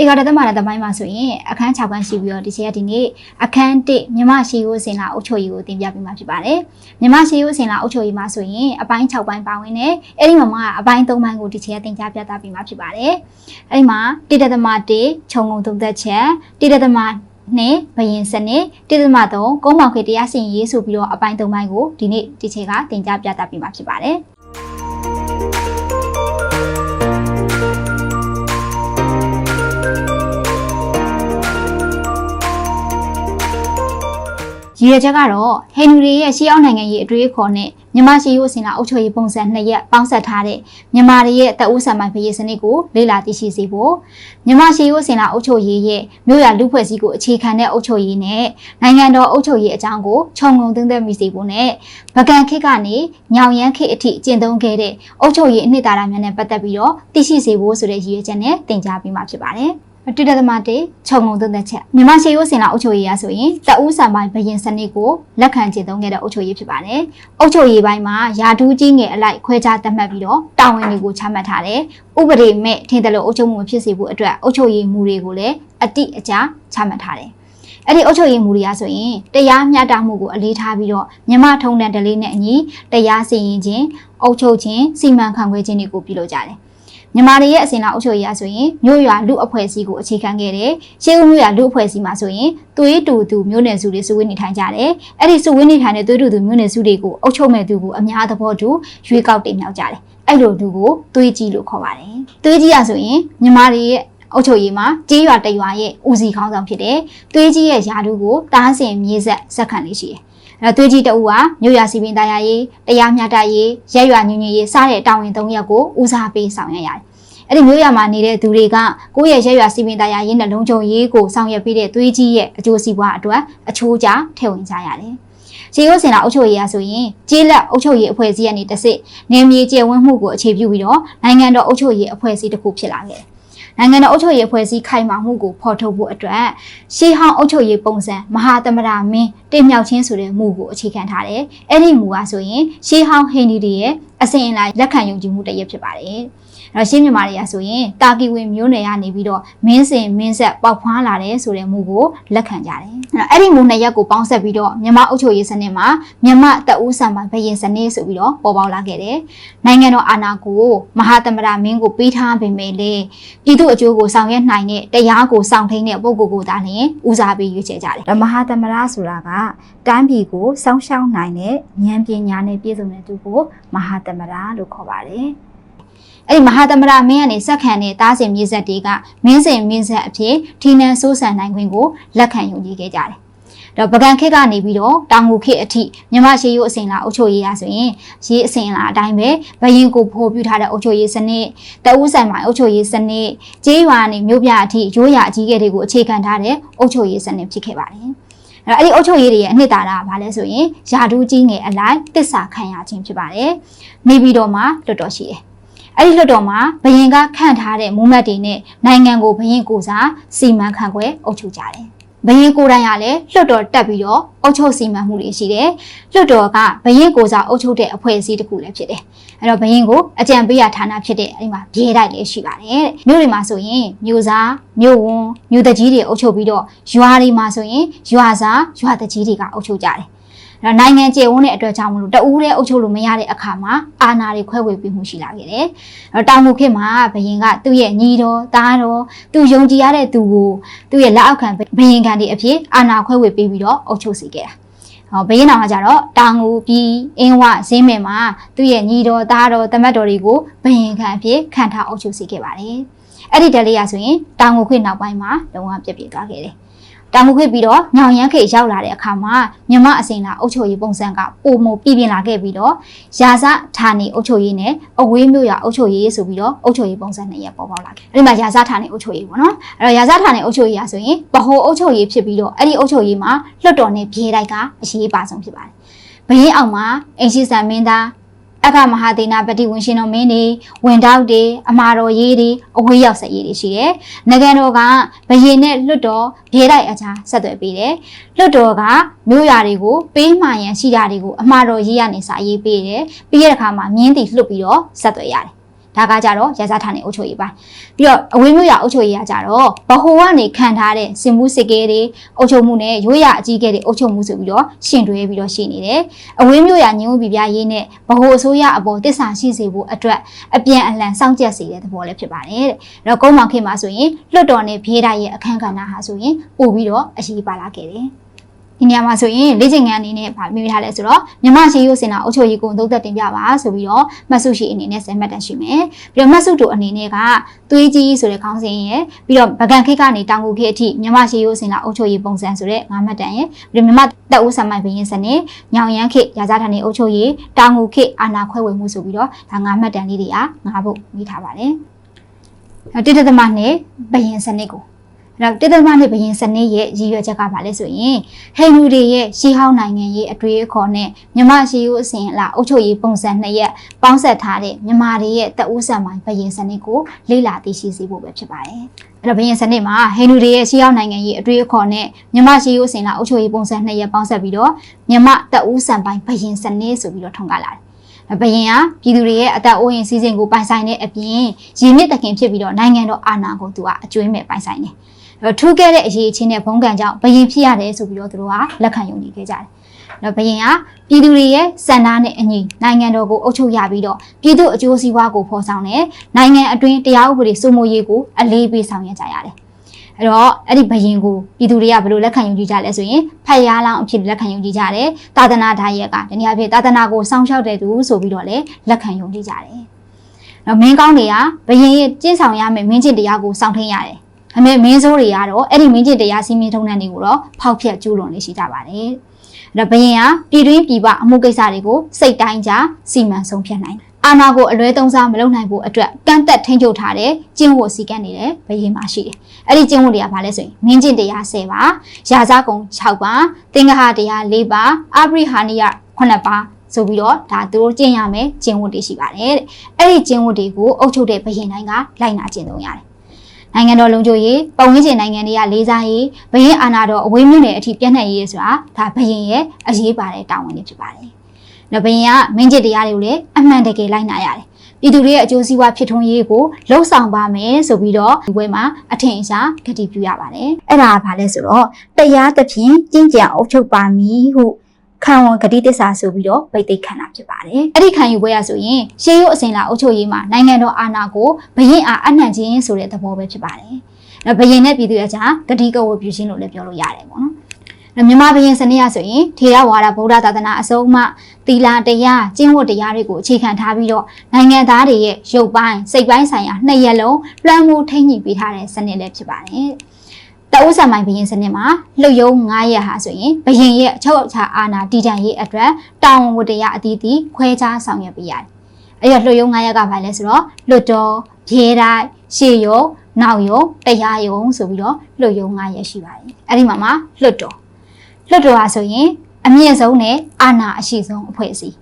ဧကရသမရတမိုင်းမှာဆိုရင်အခန်း6ခန်းရှိပြီးတော့ဒီချိန်ကဒီနေ့အခန်း1မြမရှိရိုးစင်လာအုပ်ချုပ်ရေးကိုတင်ပြပေးမှာဖြစ်ပါတယ်။မြမရှိရိုးစင်လာအုပ်ချုပ်ရေးမှာဆိုရင်အပိုင်း6ပိုင်းပါဝင်တယ်။အဲ့ဒီမှာမှအပိုင်း3ပိုင်းကိုဒီချိန်ကတင်ပြပြသပေးမှာဖြစ်ပါတယ်။အဲ့ဒီမှာတိတသမ1ခြုံငုံသုံးသက်ချက်တိတသမနှစ်ဘယင်စနစ်တိတသမ3ကုန်းမောင်ခေတရားစင်ရေးဆိုပြီးတော့အပိုင်း3ပိုင်းကိုဒီနေ့ဒီချိန်ကတင်ပြပြသပေးမှာဖြစ်ပါတယ်။ ရည်ရချက်ကတော့ဟိန္ဒူတွေရဲ့ရှေးအောင်နိုင်ငံရေးအတွေ့အခေါ်နဲ့မြန်မာရှေးရိုးစင်လာအုပ်ချုပ်ရေးပုံစံနှစ်ရက်ပေါင်းစပ်ထားတဲ့မြန်မာတွေရဲ့တပ်ဦးဆံပိုင်ဖရေးစနစ်ကိုလေ့လာသိရှိစေဖို့မြန်မာရှေးရိုးစင်လာအုပ်ချုပ်ရေးရဲ့မြို့ရလူဖွဲ့စည်းကိုအခြေခံတဲ့အုပ်ချုပ်ရေးနဲ့နိုင်ငံတော်အုပ်ချုပ်ရေးအကြောင်းကိုခြုံငုံသိသိမိစေဖို့နဲ့ဗကန်ခေတ်ကနေညောင်ရမ်းခေတ်အထိကျင့်သုံးခဲ့တဲ့အုပ်ချုပ်ရေးအနှစ်သာရများနဲ့ပတ်သက်ပြီးတော့သိရှိစေဖို့ဆိုတဲ့ရည်ရွယ်ချက်နဲ့တင် जा ပေးမှာဖြစ်ပါတယ်။ တိတသမတေခြုံငုံသုံးသက်ချက်မြန်မာရှေးရိုးစင်လာအုပ်ချုပ်ရေးရဆိုရင်တအူးဆံပိုင်းဘရင်စနစ်ကိုလက်ခံကျင့်သုံးခဲ့တဲ့အုပ်ချုပ်ရေးဖြစ်ပါတယ်။အုပ်ချုပ်ရေးပိုင်းမှာယာဒူးကြီးငယ်အလိုက်ခွဲခြားသတ်မှတ်ပြီးတော့တာဝန်တွေကိုချမှတ်ထားတယ်။ဥပဒေမဲ့ထင်တယ်လို့အုပ်ချုပ်မှုမဖြစ်စေဖို့အတွက်အုပ်ချုပ်ရေးမူတွေကိုလည်းအတိအကျချမှတ်ထားတယ်။အဲ့ဒီအုပ်ချုပ်ရေးမူတွေအဆိုရင်တရားမျှတမှုကိုအလေးထားပြီးတော့မြမထုံတန်တလေးနဲ့အညီတရားစီရင်ခြင်းအုပ်ချုပ်ခြင်းစီမံခန့်ခွဲခြင်းတွေကိုပြုလုပ်ကြတယ်။ မြန်မာတွေရဲ့အစဉ်လာအုပ်ချုပ်ရေးအရဆိုရင်မြို့ရွာလူအဖွဲ့အစည်းကိုအခြေခံခဲ့တယ်။ရှေးဦးမြို့ရွာလူအဖွဲ့အစည်းမှာဆိုရင်သွေးတူသူမြို့နယ်စုတွေစုဝေးနေထိုင်ကြတယ်။အဲ့ဒီစုဝေးနေထိုင်တဲ့သွေးတူသူမြို့နယ်စုတွေကိုအုပ်ချုပ်မဲ့သူကိုအများသဘောတူရွေးကောက်တင်မြှောက်ကြတယ်။အဲ့လိုသူကိုသွေးကြီးလို့ခေါ်ပါတယ်။သွေးကြီးရဆိုရင်မြန်မာတွေရဲ့အုပ်ချုပ်ရေးမှာကြေးရွာတရွာရဲ့ဦးစီးခေါင်းဆောင်ဖြစ်တယ်။သွေးကြီးရဲ့ယာတုကိုတားဆင်မြေဆက်ဇက်ခံလေးရှိတယ်။ အဲသွေးကြီးတအူကမြို့ရွာစီပင်သားရရေးတရားမျှတရေးရက်ရွာညညရေးစတဲ့တာဝန်၃ရပ်ကိုဦးစားပေးဆောင်ရွက်ရတယ်။အဲ့ဒီမျိုးရမှာနေတဲ့သူတွေကကိုယ့်ရဲ့ရက်ရွာစီပင်သားရရေးနဲ့လုံခြုံရေးကိုဆောင်ရွက်ပေးတဲ့သွေးကြီးရဲ့အကျိုးစီးပွားအတွက်အချိုးကျထည့်ဝင်ကြရတယ်။ခြေရိုးစင်လာအုပ်ချုပ်ရေးရဆိုရင်ကျေးလက်အုပ်ချုပ်ရေးအဖွဲ့အစည်းကနေတစ်စစ်နေမြေကျယ်ဝန်းမှုကိုအခြေပြုပြီးတော့နိုင်ငံတော်အုပ်ချုပ်ရေးအဖွဲ့အစည်းတစ်ခုဖြစ်လာခဲ့တယ်။ နိုင်ငံတော်အုပ်ချုပ်ရေးအဖွဲ့အစည်းခိုင်မာမှုကိုဖော်ထုတ်ဖို့အတွက်ရှေးဟောင်းအုပ်ချုပ်ရေးပုံစံမဟာသမရမင်းတင်မြောက်ခြင်းဆိုတဲ့မူကိုအခြေခံထားတယ်။အဲ့ဒီမူကဆိုရင်ရှေးဟောင်းဟိန္ဒူတွေရဲ့အစဉ်အလာလက်ခံယုံကြည်မှုတစ်ရပ်ဖြစ်ပါတယ်။ အဲ့တော့ရှင်းမြန်မာတွေကဆိုရင်တာကီဝင်မျိုးနယ်ကနေပြီးတော့မင်းစင်မင်းဆက်ပေါက်ဖွားလာတယ်ဆိုတဲ့မူကိုလက်ခံကြတယ်။အဲ့တော့အဲ့ဒီမူနှစ်ရပ်ကိုပေါင်းဆက်ပြီးတော့မြန်မာအုပ်ချုပ်ရေးစနစ်မှာမြန်မာတပ်ဦးဆံပိုင်ဘရင်စနစ်ဆိုပြီးတော့ပေါ်ပေါက်လာခဲ့တယ်။နိုင်ငံတော်အာဏာကိုမဟာသမရမင်းကိုပေးထားပေမဲ့လေပြည်သူအကျိုးကိုဆောင်ရွက်နိုင်တဲ့တရားကိုဆောင်ထိန်တဲ့ပုဂ္ဂိုလ်ကိုသာလျှင်ဦးစားပေးရွေးချယ်ကြတယ်။ဒါမဟာသမရဆိုတာကတိုင်းပြည်ကိုစောင့်ရှောက်နိုင်တဲ့ဉာဏ်ပညာနဲ့ပြည့်စုံတဲ့သူကိုမဟာသမရလို့ခေါ်ပါတယ်။ အဲ့ဒီမဟာသမရမင်းကနေစက္ခံတဲ့တားစင်မြေဆက်တွေကမင်းစင်မင်းဆက်အဖြစ်ထီနန်စိုးစံနိုင်ခွင့်ကိုလက်ခံယုံကြည်ခဲ့ကြတယ်။တော့ပကံခေတ်ကနေပြီးတော့တောင်ငူခေတ်အထိမြမရှေးရိုးအစဉ်လာအုပ်ချုပ်ရေးရဆိုရင်ရေးအစဉ်လာအတိုင်းပဲဘရင်ကိုဖိုးပြထားတဲ့အုပ်ချုပ်ရေးစနစ်တအူးဆိုင်မှာအုပ်ချုပ်ရေးစနစ်ကျေးရွာနေမြို့ပြအထိရိုးရာအကြီးအကဲတွေကိုအခြေခံထားတဲ့အုပ်ချုပ်ရေးစနစ်ဖြစ်ခဲ့ပါတယ်။အဲ့ဒီအုပ်ချုပ်ရေးတွေရဲ့အနှစ်သာရကဘာလဲဆိုရင်ယာဒူးကြီးငယ်အလိုက်တစ္ဆာခံရခြင်းဖြစ်ပါတယ်။နေပြီးတော့မှလွတ်တော်ရှိတယ်။ အဲ့ဒီလွှတ်တော်မှာဘရင်ကခန့်ထားတဲ့မူမတ်တွေနဲ့နိုင်ငံကိုဘရင်ကိုစားစီမံခန့်ခွဲအုပ်ချုပ်ကြတယ်။ဘရင်ကိုယ်တိုင်ကလည်းလွှတ်တော်တက်ပြီးတော့အုပ်ချုပ်စီမံမှုတွေရှိတယ်။လွှတ်တော်ကဘရင်ကိုစားအုပ်ချုပ်တဲ့အဖွဲ့အစည်းတစ်ခုလည်းဖြစ်တယ်။အဲ့တော့ဘရင်ကိုအကြံပေးရဌာနဖြစ်တဲ့အဲ့ဒီမှာဘရဲတိုက်လည်းရှိပါတယ်တဲ့။မြို့တွေမှာဆိုရင်မြို့စားမြို့ဝန်မြို့တကြီးတွေအုပ်ချုပ်ပြီးတော့ရွာတွေမှာဆိုရင်ရွာစားရွာတကြီးတွေကအုပ်ချုပ်ကြတယ်။အဲ့ တော့နိုင်ငံကျေဝန်းတဲ့အတွက်ကြောင့်မလို့တဦးတည်းအုပ်ချုပ်လို့မရတဲ့အခါမှာအာဏာတွေခွဲဝေပြီးမှုရှိလာခဲ့တယ်။အဲ့တော့တောင်ငူခေတ်မှာဘရင်ကသူ့ရဲ့ညီတော်သားတော်သူယုံကြည်ရတဲ့သူကိုသူ့ရဲ့လက်အောက်ခံဘရင်ခံတွေအဖြစ်အာဏာခွဲဝေပေးပြီးတော့အုပ်ချုပ်စေခဲ့တာ။ဟောဘရင်တော်ကကြတော့တောင်ငူပြည်အင်းဝဇင်းမယ်မှာသူ့ရဲ့ညီတော်သားတော်တမတ်တော်တွေကိုဘရင်ခံအဖြစ်ခံထားအုပ်ချုပ်စေခဲ့ပါတယ်။အဲ့ဒီတလေးရဆိုရင်တောင်ငူခေတ်နောက်ပိုင်းမှာလုံးဝပြည့်ပြည့်သွားခဲ့တယ်။ တောင်ငူခေတ်ပြီးတော့ညောင်ရမ်းခေတ်ရောက်လာတဲ့အခါမှာမြမအစဉ်လာအုပ်ချုပ်ရေးပုံစံကပုံမပြည်ပြင်းလာခဲ့ပြီးတော့ရာဇဌာနေအုပ်ချုပ်ရေးနဲ့အဝေးမျိုးရအုပ်ချုပ်ရေးဆိုပြီးတော့အုပ်ချုပ်ရေးပုံစံနှစ်ရပ်ပေါ်ပေါက်လာခဲ့။အဲ့ဒီမှာရာဇဌာနေအုပ်ချုပ်ရေးပေါ့နော်။အဲ့တော့ရာဇဌာနေအုပ်ချုပ်ရေးရဆိုရင်ဗဟိုအုပ်ချုပ်ရေးဖြစ်ပြီးတော့အဲ့ဒီအုပ်ချုပ်ရေးမှာလွှတ်တော်နဲ့ပြည်တိုက်ကအရေးပါဆုံးဖြစ်ပါတယ်။ဘရင်အောင်မှာအင်ရှိဆန်မင်းသား အခမဟာဒေနာပတိဝင်ရှင်တော်မင်းတွေဝင်တောက်တွေအမာတော်ရေးတွေအဝေးရောက်ဆက်ရေးတွေရှိတယ်။နိုင်ငံတော်ကဘရင်နဲ့လွတ်တော်ဘဲတိုက်အချာဆက်သွယ်ပေးတယ်။လွတ်တော်ကမြို့ရာတွေကိုပေးမှရန်ရှိတာတွေကိုအမာတော်ရေးရနေစာရေးပေးတယ်။ပြီးရတဲ့အခါမှာမြင်းတီလှုပ်ပြီးတော့ဆက်သွယ်ရတယ်။ ဒါကကြတော့ရဇာဌာနေအုပ်ချုပ်ရေးပိုင်းပြီးတော့အဝေးမျိုးရအုပ်ချုပ်ရေးကကြတော့ဗဟိုကနေခံထားတဲ့စင်မှုစစ်ကဲတွေအုပ်ချုပ်မှုနဲ့ရိုးရအကြီးအကဲတွေအုပ်ချုပ်မှုဆိုပြီးတော့ရှင်တွဲပြီးတော့ရှိနေတယ်အဝေးမျိုးရညင်ဝပြပြရေးနဲ့ဗဟိုအစိုးရအပေါ်တစ္ဆာရှိစေဖို့အတွက်အပြန်အလှန်စောင့်ကြပ်စေတဲ့သဘောလည်းဖြစ်ပါတယ်တဲ့အဲ့တော့ကုန်းမောင်ခေတ်မှာဆိုရင်လွတ်တော်နဲ့ဖေးတိုင်းရဲ့အခန်းကဏ္ဍဟာဆိုရင်ပို့ပြီးတော့အရေးပါလာခဲ့တယ် ဒီနေရာမှာဆိုရင်လေ့ကျင့်ခန်းအနေနဲ့ဗာမိမိထားလဲဆိုတော့မြမရှိရုပ်စင်တာအုပ်ချုပ်ရေးကိုသုံးသက်တင်ပြပါဆိုပြီးတော့မှတ်စုရှိအနေနဲ့ဆယ်မှတ်တမ်းရှိမယ်ပြီးတော့မှတ်စုတို့အနေနဲ့ကသွေးကြီးဆိုတဲ့ခေါင်းစဉ်ရယ်ပြီးတော့ဗကန်ခိတ်ကနေတောင်ကူခိတ်အထိမြမရှိရုပ်စင်တာအုပ်ချုပ်ရေးပုံစံဆိုတဲ့ငါးမှတ်တမ်းရယ်ပြီးတော့မြမတက်ဦးဆံမိုင်ဘရင်စနစ်ညောင်ရမ်းခိတ်ရာဇာဌာနေအုပ်ချုပ်ရေးတောင်ကူခိတ်အာနာခွဲဝေမှုဆိုပြီးတော့ဒါငါးမှတ်တမ်းလေးတွေကငါးဖို့မိထားပါတယ်တိတသမနဲ့ဘရင်စနစ်ကို အဲ့တော့တိတသမနဲ့ဘရင်စနစ်ရဲ့ရည်ရွယ်ချက်ကဘာလဲဆိုရင်ဟိန္ဒူတွေရဲ့ရှီဟောင်းနိုင်ငံရေးအတွေ့အခေါ်နဲ့မြမရှိရုအစဉ်အလာအုပ်ချုပ်ရေးပုံစံနှစ်ရက်ပေါင်းဆက်ထားတဲ့မြန်မာတွေရဲ့တအူးဆန်ပိုင်းဘရင်စနစ်ကိုလေ့လာသိရှိစေဖို့ပဲဖြစ်ပါတယ်။အဲ့တော့ဘရင်စနစ်မှာဟိန္ဒူတွေရဲ့ရှီဟောင်းနိုင်ငံရေးအတွေ့အခေါ်နဲ့မြမရှိရုအစဉ်အလာအုပ်ချုပ်ရေးပုံစံနှစ်ရက်ပေါင်းဆက်ပြီးတော့မြမတအူးဆန်ပိုင်းဘရင်စနစ်ဆိုပြီးတော့ထွန်းကားလာတယ်။ဘယင်ကပြည်သူတွေရဲ့အသက်အိုးအိမ်စီးစိမ်ကိုပိုင်ဆိုင်တဲ့အပြင်ရည်မြစ်တခင်ဖြစ်ပြီးတော့နိုင်ငံတော်အာဏာကိုသူကအကျွေးမဲ့ပိုင်ဆိုင်တယ်။အဲ့တော့ ထူးခဲ့တဲ့အရေးအချင်းနဲ့ဘုံကံကြောင့်ဘယင်ဖြစ်ရတယ်ဆိုပြီးတော့သူတို့ကလက်ခံယုံကြည်ခဲ့ကြတယ်။အဲ့တော့ဘယင်ကပြည်သူတွေရဲ့စံနာနဲ့အညီနိုင်ငံတော်ကိုအုပ်ချုပ်ရပြီးတော့ပြည်သူအကျိုးစီးပွားကိုဖော်ဆောင်တဲ့နိုင်ငံအတွင်းတရားဥပဒေစိုးမိုးရေးကိုအလေးပေးဆောင်ရွက်ကြရတယ်။အဲ့တော့အဲ့ဒီဘယင်ကိုပြည်သူတွေကဘယ်လိုလက်ခံယုံကြည်ကြလဲဆိုရင်ဖတ်ရလောင်းအဖြစ်လက်ခံယုံကြည်ကြတယ်။သာသနာဓာတ်ရက်ကတနည်းအားဖြင့်သာသနာကိုစောင့်ရှောက်တဲ့သူဆိုပြီးတော့လည်းလက်ခံယုံကြည်ကြတယ်။နော်မင်းကောင်းတွေကဘယင်ရဲ့ကျင့်ဆောင်ရမယ့်မင်းကျင့်တရားကိုစောင့်ထိန်ရတယ်။ အမေမင်းစိုးတွေကတော့အဲ့ဒီမင်းကျင့်တရားစီမင်းထုံးတမ်းတွေကိုတော့ဖောက်ဖျက်ကျူးလွန်နေရှိကြပါတယ်။အဲ့တော့ဘယင်ကပြည်တွင်းပြည်ပအမှုကိစ္စတွေကိုစိတ်တိုင်းကြစီမံဆုံးဖြတ်နိုင်တယ်အာနာကိုအလွဲသုံးစားမလုပ်နိုင်ဖို့အတွက်ကန့်သက်ထိန်းချုပ်ထားတဲ့ကျင့်ဝတ်စည်းကမ်းတွေလည်းဘယင်မှာရှိတယ်။အဲ့ဒီကျင့်ဝတ်တွေကဘာလဲဆိုရင်မင်းကျင့်တရား10ပါ၊ရာဇကုံ6ပါ၊သင်္ဃဟတရား4ပါ၊အပရိဟာနိယ9ပါဆိုပြီးတော့ဒါသူတို့ကျင့်ရမယ်ကျင့်ဝတ်တွေရှိပါတယ်တဲ့။အဲ့ဒီကျင့်ဝတ်တွေကိုအုပ်ချုပ်တဲ့ဘယင်တိုင်းကလိုက်နာကျင့်သုံးရတယ်။ နိုင်ငံတော်လုံခြုံရေးပတ်ဝန်းကျင်နိုင်ငံတွေကလေးစားရေးဘရင်အာဏာတော်အဝေးမြင့်တဲ့အထိပြန့်နှံ့ရေးဆိုတာဒါဘရင်ရဲ့အရေးပါတဲ့တာဝန်တွေဖြစ်ပါတယ်။နောက်ဘရင်ကမင်းကျစ်တရားတွေကိုလည်းအမှန်တကယ်လိုက်နာရတယ်။ပြည်သူတွေရဲ့အကျိုးစီးပွားဖြစ်ထွန်းရေးကိုလှုံ့ဆော်ပါမယ်ဆိုပြီးတော့ဒီဘွဲမှာအထင်အရှားဂတိပြုရပါတယ်။အဲ့ဒါကဘာလဲဆိုတော့တရားသဖြင့်ကျင့်ကြံအုပ်ချုပ်ပါမည်ဟု ခံဝန်ဂတိတစ္ဆာဆိုပြီးတော့ပိတ်သိက်ခံတာဖြစ်ပါတယ်။အဲ့ဒီခံယူပွဲရဆိုရင်ရှေးရုပ်အစဉ်လာအုပ်ချုပ်ရေးမှာနိုင်ငံတော်အာဏာကိုဘရင်အားအနှံ့ခြင်းဆိုတဲ့သဘောပဲဖြစ်ပါတယ်။နောက်ဘရင်နဲ့ပြည်သူရဲ့ကြားဂတိကဝတ်ပြုခြင်းလို့လည်းပြောလို့ရတယ်ပေါ့နော်။မြန်မာဘရင်စနစ်ရဆိုရင်ထေရဝါဒဗုဒ္ဓသာသနာအစုံမှသီလတရားကျင့်ဝတ်တရားတွေကိုအခြေခံထားပြီးတော့နိုင်ငံသားတွေရဲ့ရုပ်ပိုင်းစိတ်ပိုင်းဆိုင်ရာနှစ်ရက်လုံးလွှမ်းမိုးထိန်းညှိပေးထားတဲ့စနစ်လည်းဖြစ်ပါတယ်။ တအုပ်ဆံမိုင်ဘရင်စနစ်မှာလှုပ်ယုံ9ရက်ဟာဆိုရင်ဘရင်ရဲ့အချုပ်အခြာအာဏာတည်တံ့ရေးအတွက်တာဝန်ဝတ္တရားအသီးသီးခွဲခြားဆောင်ရွက်ပေးရတယ်။အဲ့တော့လှုပ်ယုံ9ရက်ကဘာလဲဆိုတော့လွတ်တော်၊ဖြဲတိုင်း၊ရှေ့ယုံ၊နောက်ယုံ၊တရားယုံဆိုပြီးတော့လှုပ်ယုံ9ရက်ရှိပါတယ်။အဲ့ဒီမှာမှာလွတ်တော်လွတ်တော်ဟာဆိုရင်အမြင့်ဆုံးနဲ့အာဏာအရှိဆုံးအဖွဲ့အစည်း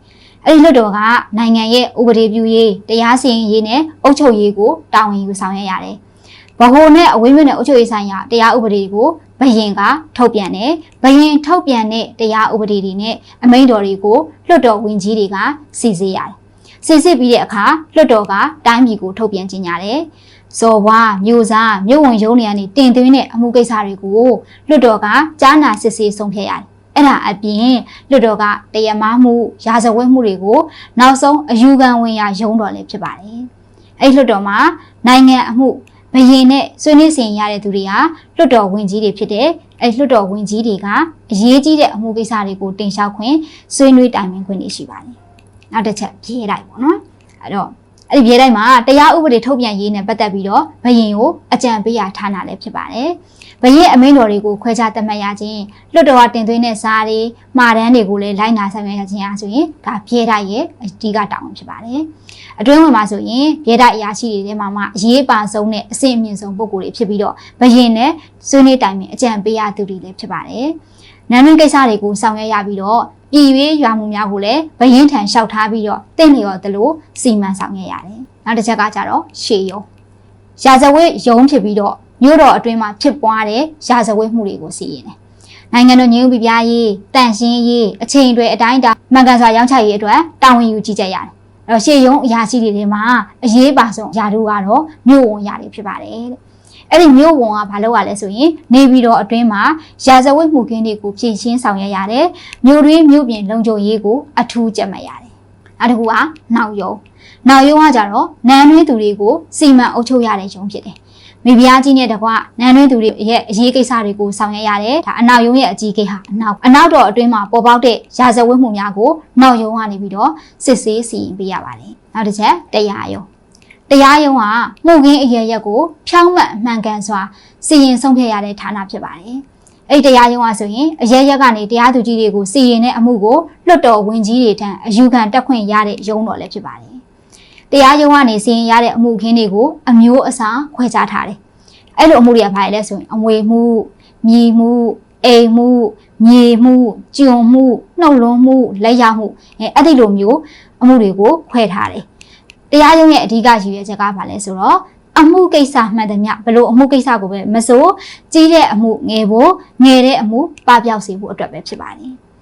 အဲ့ဒီလွတ်တော်ကနိုင်ငံရဲ့ဥပဒေပြုရေးတရားစီရင်ရေးနဲ့အုပ်ချုပ်ရေးကိုတာဝန်ယူဆောင်ရွက်ရတယ်။ ဗဟိုနဲ့အဝေးမြို့နယ်အုပ်ချုပ်ရေးဆိုင်ရာတရားဥပဒေကိုဘရင်ကထုတ်ပြန်တယ်။ဘရင်ထုတ်ပြန်တဲ့တရားဥပဒေတွေနဲ့အမိန့်တော်တွေကိုလွတ်တော်ဝင်ကြီးတွေကစီစစ်ရတယ်။စီစစ်ပြီးတဲ့အခါလွတ်တော်ကတိုင်းပြည်ကိုထုတ်ပြန်ကြေညာတယ်။ဇော်ဘွားမြို့စားမြို့ဝင်ရုံးတွေကနေတင်သွင်းတဲ့အမှုကိစ္စတွေကိုလွတ်တော်ကကြားနာစစ်ဆေးဆုံးဖြတ်ရတယ်။အဲ့ဒါအပြင်လွတ်တော်ကတရားမမှုရာဇဝတ်မှုတွေကိုနောက်ဆုံးအယူခံဝင်ရရုံးတော်လည်းဖြစ်ပါတယ်။အဲ့လွတ်တော်မှာနိုင်ငံအမှု ဘရင်နဲ့ဆွေးနွေးစင်ရတဲ့သူတွေဟာလွတ်တော်ဝင်ကြီးတွေဖြစ်တဲ့အဲ့လွတ်တော်ဝင်ကြီးတွေကအရေးကြီးတဲ့အမှုကိစ္စတွေကိုတင်လျှောက်ခွင့်ဆွေးနွေးတိုင်ပင်ခွင့်တွေရှိပါတယ်။နောက်တစ်ချက်ပြေးလိုက်ပေါ့နော်။အဲ့တော့အဲ့ဒီပြေးတိုင်းမှာတရားဥပဒေထုတ်ပြန်ရေးနဲ့ပတ်သက်ပြီးတော့ဘရင်ကိုအကြံပေးရထားတာလည်းဖြစ်ပါတယ်။ ဘရင်အမိန့်တော်တွေကိုခွဲခြားသတ်မှတ်ရခြင်းလွတ်တော်ကတင်သွင်းတဲ့စာတွေမှာတန်းတွေကိုလည်းလိုက်နာဆောင်ရွက်ရခြင်းအားဆိုရင်ဒါပြေးတိုက်ရဲ့အဓိကတောင်းဖြစ်ပါတယ်။အတွင်းဝင်မှာဆိုရင်ပြေးတိုက်အရာရှိတွေထဲမှာမှအရေးပါဆုံးနဲ့အဆင့်အမြင့်ဆုံးပုဂ္ဂိုလ်တွေဖြစ်ပြီးတော့ဘရင်နဲ့ဆွေးနွေးတိုင်ပင်အကြံပေးရသူတွေလည်းဖြစ်ပါတယ်။နာမည်ကိစ္စတွေကိုဆောင်ရွက်ရပြီးတော့ပြည်ဝေးရွာမှုများကိုလည်းဘရင်ထံလျှောက်ထားပြီးတော့တင့်လျော်သလိုစီမံဆောင်ရွက်ရတယ်။နောက်တစ်ချက်ကကြတော့ရှေယုံရာဇဝတ်ယုံဖြစ်ပြီးတော့ မြို့တော်အတွင်းမှာဖြစ်ပွားတဲ့ရာဇဝတ်မှုတွေကိုစီရင်တယ်။နိုင်ငံတော်ညွှန်ပြပြရေးတန့်ရှင်းရေးအချိန်တွေအတိုင်းအတာမှန်ကန်စွာရောင်းချရေးအတွက်တာဝန်ယူကြီးကြပ်ရတယ်။အဲ့တော့ရှေ့ရုံးအရာရှိတွေထဲမှာအရေးပါဆုံးယာတို့ကတော့မြို့ဝန်ယာတွေဖြစ်ပါတယ်တဲ့အဲ့ဒီမြို့ဝန်ကဘာလုပ်ရလဲဆိုရင်နေပြည်တော်အတွင်းမှာရာဇဝတ်မှုခင်းတွေကိုဖြည့်ရှင်းဆောင်ရွက်ရတယ်မြို့တွင်းမြို့ပြင်လုံခြုံရေးကိုအထူးကြက်မှတ်ရတယ်နောက်တစ်ခုကနောက်ယုံနောက်ယုံကကြတော့နန်းတွင်းသူတွေကိုစီမံအုပ်ချုပ်ရတဲ့ယုံဖြစ်တယ် မိဖုရားကြီးနဲ့တကွနန်းတွင်းသူတွေရဲ့အရေးကိစ္စတွေကိုဆောင်ရွက်ရတယ်ဒါအနောက်ယုံရဲ့အကြီးကိဟာအနောက်အနောက်တော်အတွင်းမှာပေါ်ပေါက်တဲ့ရာဇဝတ်မှုများကိုနောက်ယုံကနေပြီးတော့စစ်ဆေးစီရင်ပေးရပါတယ်နောက်တစ်ချက်တရားယုံတရားယုံကမှုခင်းအရရက်ကိုဖြောင်းမှတ်အမှန်ကန်စွာစီရင်ဆုံးဖြတ်ရတဲ့ဌာနဖြစ်ပါတယ်အဲ့ဒီတရားရုံးကဆိုရင်အရက်ရက်ကနေတရားသူကြီးတွေကိုစီရင်တဲ့အမှုကိုလွှတ်တော်ဝင်ကြီးတွေထံအယူခံတက်ခွင့်ရတဲ့ရုံးတော်လည်းဖြစ်ပါတယ်။ တရားရုံးကနေစီရင်ရတဲ့အမှုခင်းတွေကိုအမျိုးအစားခွဲခြားထားတယ်။အဲ့လိုအမှုတွေကဘာလဲဆိုရင်အမွေမှု၊မြေမှု၊အိမ်မှု၊မြေမှု၊ကျွန်မှု၊နှုတ်လွန်းမှု၊လက်ရမှုအဲအဲ့ဒီလိုမျိုးအမှုတွေကိုခွဲထားတယ်။တရားရုံးရဲ့အဓိကရည်ရွယ်ချက်ကဘာလဲဆိုတော့အမှုကိစ္စမှန်သမျှဘလို့အမှုကိစ္စကိုပဲမစိုးကြီးတဲ့အမှုငယ်ဖို့ငယ်တဲ့အမှုပပျောက်စေဖို့အတွက်ပဲဖြစ်ပါတယ်။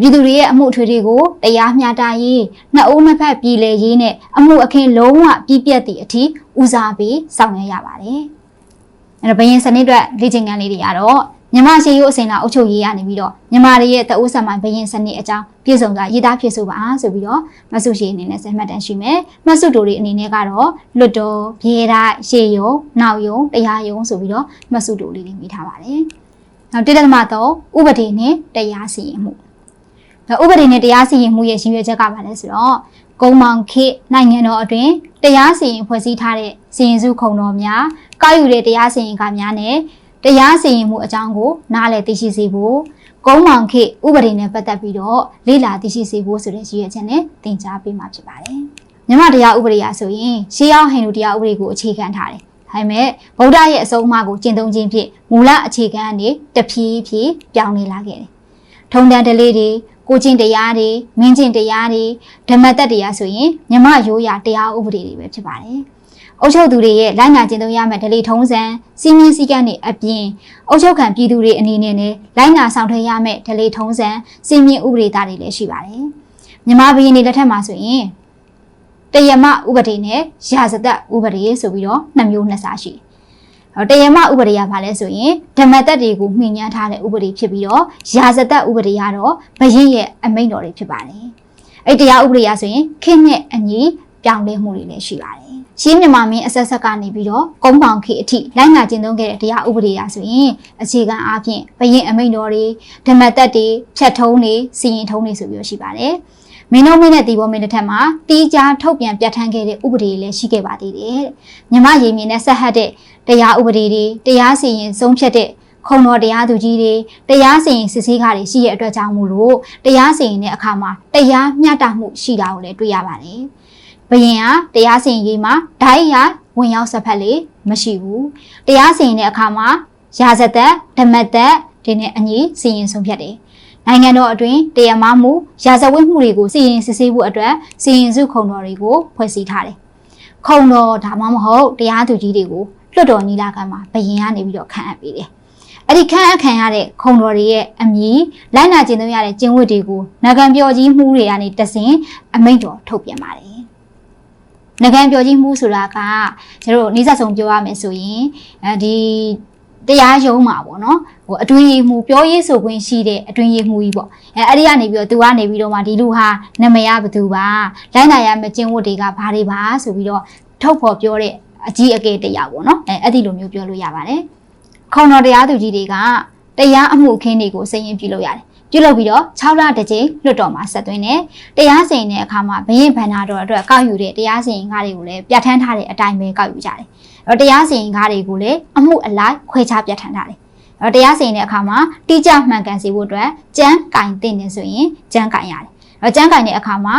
ပြည်သူတွေရဲ့အမှုအထွေတွေကိုတရားမျှတရေးနှစ်ဦးနှစ်ဖက်ပြည်လဲရေးနဲ့အမှုအခင်းလုံးဝပြည့်ပြတ်သည့်အထိဦးစားပေးဆောင်ရွက်ရပါတယ်။အဲ့တော့ဘယင်စနစ်အတွက်လေ့ကျင့်ခန်းလေးတွေကတော့မြမရှိရိုးအစိမ်လာအုပ်ချုပ်ရေးရနေပြီးတော့မြမတွေရဲ့တအုပ်ဆက်မှဘယင်စနစ်အကြောင်းပြည့်စုံစွာရေးသားဖြစ်ဆိုပါဆိုပြီးတော့မဆုရှိအနေနဲ့ဆက်မှတ်တမ်းရှိမယ်မဆုတို့တွေအနေနဲ့ကတော့လွတ်တော်ပြေတိုင်းရှေယုံနောက်ယုံတရားယုံဆိုပြီးတော့မဆုတို့လေးတွေမိထားပါတယ်နောက်တိတ္တမတော့ဥပဒေနဲ့တရားစီရင်မှု ဥပဒေနဲ့တရားစီရင်မှုရဲ့ရည်ရွယ်ချက်ကဘာလဲဆိုတော့ကုံမောင်ခေနိုင်ငံတော်အတွင်းတရားစီရင်ဖွဲ့စည်းထားတဲ့စီရင်စုခုံတော်များကောက်ယူတဲ့တရားစီရင်ကများနဲ့တရားစီရင်မှုအကြောင်းကိုနားလည်သိရှိစေဖို့ကုန်းမောင်ခေဥပဒေနဲ့ပတ်သက်ပြီးတော့လေ့လာသိရှိစေဖို့ဆိုတဲ့ရည်ရွယ်ချက်နဲ့သင်ကြားပေးမှာဖြစ်ပါတယ်။မြမတရားဥပဒေအရဆိုရင်ရှေးအောင်ဟိန္ဒူတရားဥပဒေကိုအခြေခံထားတယ်။ဒါပေမဲ့ဗုဒ္ဓရဲ့အဆုံးအမကိုကျင့်သုံးခြင်းဖြင့်မူလအခြေခံကနေတဖြည်းဖြည်းပြောင်းလဲလာခဲ့တယ်။ထုံတန်တလေးတွေ ကိုကျင့်တရားတွေမင်းကျင့်တရားတွေဓမ္မတက်တရားဆိုရင်မြမရိုးရာတရားဥပဒေတွေပဲဖြစ်ပါတယ်။အုပ်ချုပ်သူတွေရဲ့လိုက်နာကျင့်သုံးရမယ့်ဒလိထုံးစံစီမင်းစည်းကမ်းတွေအပြင်အုပ်ချုပ်ခံပြည်သူတွေအနေနဲ့လည်းလိုက်နာဆောင်ထွေးရမယ့်ဒလိထုံးစံစီမင်းဥပဒေသားတွေလည်းရှိပါတယ်။မြန်မာပြည်နေလက်ထက်မှာဆိုရင်တယမဥပဒေနဲ့ရာဇသက်ဥပဒေဆိုပြီးတော့နှစ်မျိုးနှစ်စားရှိတယ်။ တယမဥပဒေကဘာလဲဆိုရင်ဓမ္မတက်တွေကိုမှီညမ်းထားတဲ့ဥပဒေဖြစ်ပြီးတော့ရာဇသက်ဥပဒေကတော့ဘရင်ရဲ့အမိန့်တော်တွေဖြစ်ပါတယ်။အဲ့တရားဥပဒေရဆိုရင်ခင်းနဲ့အညီပြောင်းလဲမှုတွေလည်းရှိပါတယ်။ရှင်းမြန်မာမင်းအဆက်ဆက်ကနေပြီးတော့ကုန်းပေါင်ခေအထိလိုက်နာကျင့်သုံးခဲ့တဲ့တရားဥပဒေရာဆိုရင်အခြေခံအားဖြင့်ဘရင်အမိန့်တော်တွေဓမ္မတက်တွေဖြတ်ထုံးတွေစီရင်ထုံးတွေဆိုပြီးရှိပါတယ်။မင်းတို့မင်းနဲ့တီဘောမင်းတစ်ထက်မှာတီးခြားထုတ်ပြန်ပြဋ္ဌာန်းခဲ့တဲ့ဥပဒေတွေလည်းရှိခဲ့ပါသေးတယ်။မြမရေမြင့်နဲ့ဆက်ဟပ်တဲ့ တရားဥပဒေတွေတရားစီရင်ဆုံးဖြတ်တဲ့ခုံတော်တရားသူကြီးတွေတရားစီရင်စစ်ဆေးခါတွေရှိတဲ့အတွက်ကြောင့်မို့လို့တရားစီရင်တဲ့အခါမှာတရားမျှတမှုရှိတာကိုလည်းတွေ့ရပါတယ်။ဘယင်ကတရားစီရင်ရေးမှာဓာတ်ရဝင်ရောက်ဆက်ဖက်လေမရှိဘူးတရားစီရင်တဲ့အခါမှာရာဇသက်ဓမ္မသက်ဒီနဲ့အညီစီရင်ဆုံးဖြတ်တယ်နိုင်ငံတော်အတွင်းတရားမမှုရာဇဝတ်မှုတွေကိုစီရင်စစ်ဆေးဖို့အတွက်စီရင်စုခုံတော်တွေကိုဖွဲ့စည်းထားတယ်ခုံတော်ဒါမှမဟုတ်တရားသူကြီးတွေကို လွှတ်တော်ညီလာခံမှာဘယင်ကနေပြီးတော့ခန့်အပ်ပေးတယ်အဲ့ဒီခန့်အပ်ခံရတဲ့ခုံတော်တွေရဲ့အမည်လိုက်နာကျင့်သုံးရတဲ့ကျင့်ဝတ်တွေကိုနဂံပြော်ကြီးမှုတွေကနေတဆင်အမိန့်တော်ထုတ်ပြန်ပါတယ်ငကံပြောကြီးမှုဆိုတာကကျတို့နေဆက်ဆုံးပြောရမယ်ဆိုရင်အဲဒီတရားရုံးမှာပေါ့နော်ဟိုအတွင်းရေးမှုပြောရေးဆိုခွင့်ရှိတဲ့အတွင်းရေးမှုကြီးပေါ့အဲအဲ့ဒီကနေပြီးတော့သူကနေပြီးတော့မှဒီလူဟာနမရဘသူပါလိုင်းနာရမကျင်းဝတ်တွေကဘာတွေပါဆိုပြီးတော့ထုတ်ဖော်ပြောတဲ့ အကြီးအကဲတရားပေါ့နော်အဲအဲ့ဒီလိုမျိုးပြောလို့ရပါတယ်ခုံတော်တရားသူကြီးတွေကတရားအမှုအခင်းတွေကိုစည်ရင်ပြုလုပ်ရတယ်ပြုလုပ်ပြီးတော့6လတစ်ကြိမ်လွတ်တော်မှာဆက်သွင်းတယ်တရားစီရင်တဲ့အခါမှာဘရင်ဗန္နာတော်အတွက်ကောက်ယူတဲ့တရားစီရင်ကားတွေကိုလည်းပြဋ္ဌာန်းထားတဲ့အတိုင်းပဲကောက်ယူကြတယ်အဲ့တော့တရားစီရင်ကားတွေကိုလည်းအမှုအလိုက်ခွဲခြားပြဋ္ဌာန်းထားတယ်အဲ့တော့တရားစီရင်တဲ့အခါမှာတိကျမှန်ကန်စေဖို့အတွက်ကြမ်းကင်တင်နေဆိုရင်ကြမ်းကင်ရတယ်အဲ့တော့ကြမ်းကင်တဲ့အခါမှာ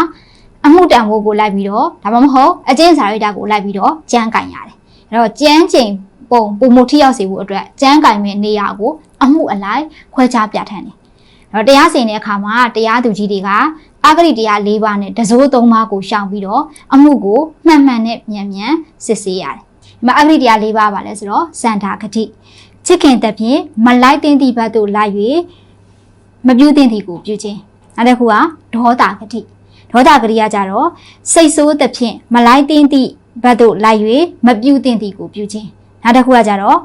အမှုတန်ဖို့ကိုလိုက်ပြီးတော့ဒါမှမဟုတ်အကျဉ်းစာရိတ္တကိုလိုက်ပြီးတော့ကြမ်းကင်ရတယ်အဲ့တော့ကြမ်းချိန်ပုံပုံမှုထိရောက်စေဖို့အတွက်ကြမ်းကင်မဲ့နေရာကိုအမှုအလိုက်ခွဲခြားပြဋ္ဌာန်းတယ်တော့တရားစီရင်တဲ့အခါမှာတရားသူကြီးတွေကအဂရိတရား၄ပါးနဲ့တစိုး၃ပါးကိုရှောင်ပြီးတော့အမှုကိုမှန်မှန်နဲ့မြန်မြန်စစ်ဆေးရတယ်။ဒီမှာအဂရိတရား၄ပါးပါလဲဆိုတော့စန္ဒာဂတိချစ်ခင်တဲ့ဖြင့်မလိုက်တဲ့သည့်ဘက်သို့လိုက်၍မပြုသင့်သည်ကိုပြုခြင်း။နောက်တစ်ခုကဒေါသဂတိ ဒေါသကရိယာကြတော့စိတ်ဆိုးသဖြင့်မလိုက်သင့်သည့်ဘတ်သို့လိုက်၍မပြုသင့်သည်ကိုပြုခြင်းနောက်တစ်ခုကကြတော့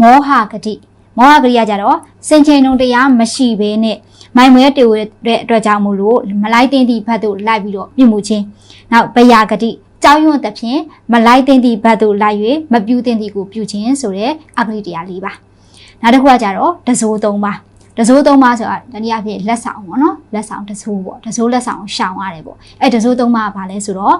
မောဟဂတိမောဟဂရိယာကြတော့စင်ချိန်လုံးတရားမရှိဘဲနဲ့မိုင်မွဲတေဝတဲ့အတွက်ကြောင့်မို့လို့မလိုက်သင့်သည့်ဘတ်သို့လိုက်ပြီးတော့ပြုမှုချင်းနောက်ဗယာဂတိကြောင်းရွံ့သဖြင့်မလိုက်သင့်သည့်ဘတ်သို့လိုက်၍မပြုသင့်သည်ကိုပြုခြင်းဆိုတဲ့အဂရိတရား၄ပါးနောက်တစ်ခုကကြတော့တစိုး၃ပါး တစိုးသုံးပါဆိုတာတနည်းအားဖြင့်လက်ဆောင်ပေါ့နော်လက်ဆောင်တစိုးပေါ့တစိုးလက်ဆောင်ရှောင်ရတယ်ပေါ့အဲတစိုးသုံးပါကဘာလဲဆိုတော့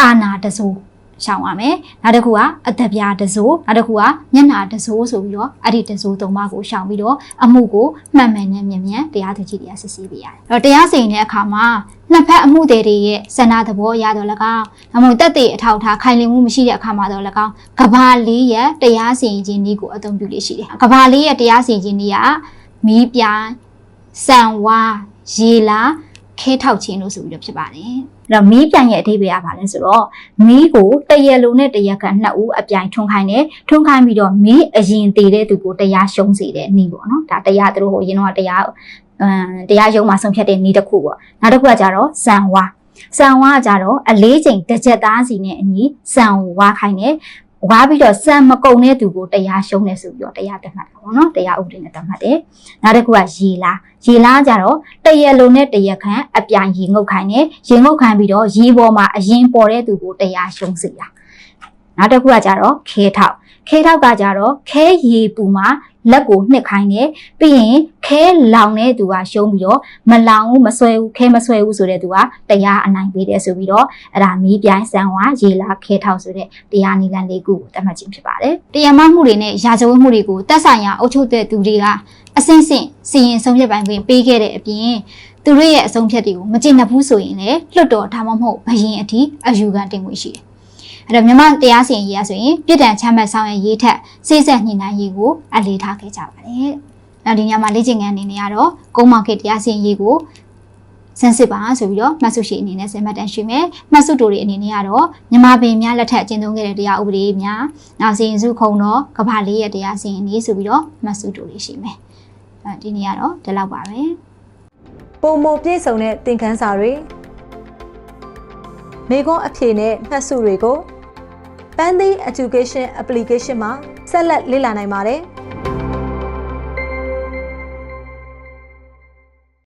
အာနာတစိုးရှောင်ရမယ်နောက်တစ်ခုကအသက်ပြားတစိုးနောက်တစ်ခုကမျက်နှာတစိုးဆိုပြီးတော့အဲ့ဒီတစိုးသုံးပါကိုရှောင်ပြီးတော့အမှုကိုမှန်မှန်နဲ့မြင်မြန်တရားသူကြီးတရားစစ်ဆေးပေးရတယ်အဲ့တော့တရားစီရင်တဲ့အခါမှာနှစ်ဖက်အမှုတွေတွေရဲ့စန္ဒသဘောအရတော့၎င်းဒါမှမဟုတ်တက်တဲ့အထောက်ထားခိုင်လည်မှုမရှိတဲ့အခါမှာတော့၎င်းကဘာလေးရဲ့တရားစီရင်ခြင်းနည်းကိုအသုံးပြုလို့ရှိတယ်ကဘာလေးရဲ့တရားစီရင်ခြင်းနည်းက မီးပြိုင်စံဝါရေလာခဲထောက်ခြင်းလို့ဆိုပြီးတော့ဖြစ်ပါတယ်အဲ့တော့မီးပြိုင်ရဲ့အဓိပ္ပာယ်ကဘာလဲဆိုတော့မီးကိုတရလုံးနဲ့တရကနှစ်ဦးအပြိုင်ထွန်းခိုင်းတယ်ထွန်းခိုင်းပြီးတော့မီးအရင်တည်တဲ့သူကိုတရားရှုံးစေတဲ့နည်းပေါ့နော်ဒါတရားသူတို့ဟိုအရင်တော့တရားအမ်တရားရုံးမှာဆုံးဖြတ်တဲ့နည်းတစ်ခုပေါ့နောက်တစ်ခုကကြတော့စံဝါစံဝါကကြတော့အလေးချိန်တစ်ချက်သားစီနဲ့အညီစံဝါခိုင်းတယ် ဝါပြီးတော့စံမကုံတဲ့သူကိုတရားရှုံးတယ်ဆိုပြီးတော့တရားသတ်မှတ်တာပေါ့နော်တရားဥပဒေနဲ့သတ်မှတ်တယ်နောက်တစ်ခုကရေလာရေလာကြတော့တရက်လုံးနဲ့တရက်ခန့်အပြိုင်ရေငုတ်ခိုင်းတယ်ရေငုတ်ခိုင်းပြီးတော့ရေပေါ်မှာအရင်ပေါ်တဲ့သူကိုတရားရှုံးစေတာနောက်တစ်ခုကကြတော့ခဲထောက်ခဲထောက်ကကြတော့ခဲရေပူမှာ လက်ကိုနှစ်ခိုင်းတယ်ပြီးရင်ခဲလောင်တဲ့သူကရှုံးပြီးတော့မလောင်ဘူးမဆွဲဘူးခဲမဆွဲဘူးဆိုတဲ့သူကတရားအနိုင်ပေးတယ်ဆိုပြီးတော့အဲ့ဒါမီးပြိုင်ဆန်ဝါရေလာခဲထောက်ဆိုတဲ့တရားနိလန်လေးခုကိုတတ်မှတ်ခြင်းဖြစ်ပါတယ်တရားမမှုတွေနဲ့ရာဇဝတ်မှုတွေကိုတက်ဆိုင်ရာအုပ်ချုပ်တဲ့သူတွေကအစင်းစင်စီရင်ဆုံးဖြတ်ပိုင်ခွင့်ပေးခဲ့တဲ့အပြင်သူတို့ရဲ့အဆုံးဖြတ်တွေကိုမကျင့်တတ်ဘူးဆိုရင်လည်းလွတ်တော်ဒါမှမဟုတ်ဘယင်အထိအယူခံတင်ခွင့်ရှိတယ် အဲ့တော့မြန်မာတရားစီရင်ရေးရဆိုရင်ပြည်တံချမ်းမှတ်ဆောင်ရရေးထက်စိစက်ညှိနှိုင်းရေးကိုအလေးထားခဲ့ကြပါတယ်။နောက်ဒီညမှာလေ့ကျင့်ခန်းအနေနဲ့ကတော့ကုန်းမောင်ခေတ်တရားစီရင်ရေးကိုစမ်းစစ်ပါဆိုပြီးတော့မှတ်စုရှိအနေနဲ့စင်မှတ်တမ်းရှိမယ်။မှတ်စုတိုတွေအနေနဲ့ကတော့မြန်မာပြည်များလက်ထက်အကျဉ်းသုံးခဲ့တဲ့တရားဥပဒေများနောက်စီရင်စုခုံတော့ကမ္ဘာလေးရဲ့တရားစီရင်ရေးဆိုပြီးတော့မှတ်စုတိုတွေရှိမယ်။အဲဒီနေ့ကတော့ဒီလောက်ပါပဲ။ပုံမပြည့်စုံတဲ့သင်ခန်းစာတွေမိခွန်းအဖြေနဲ့မှတ်စုတွေကို Pandy Education Application မှာဆက်လက်လေ့လာနိုင်ပါတယ်။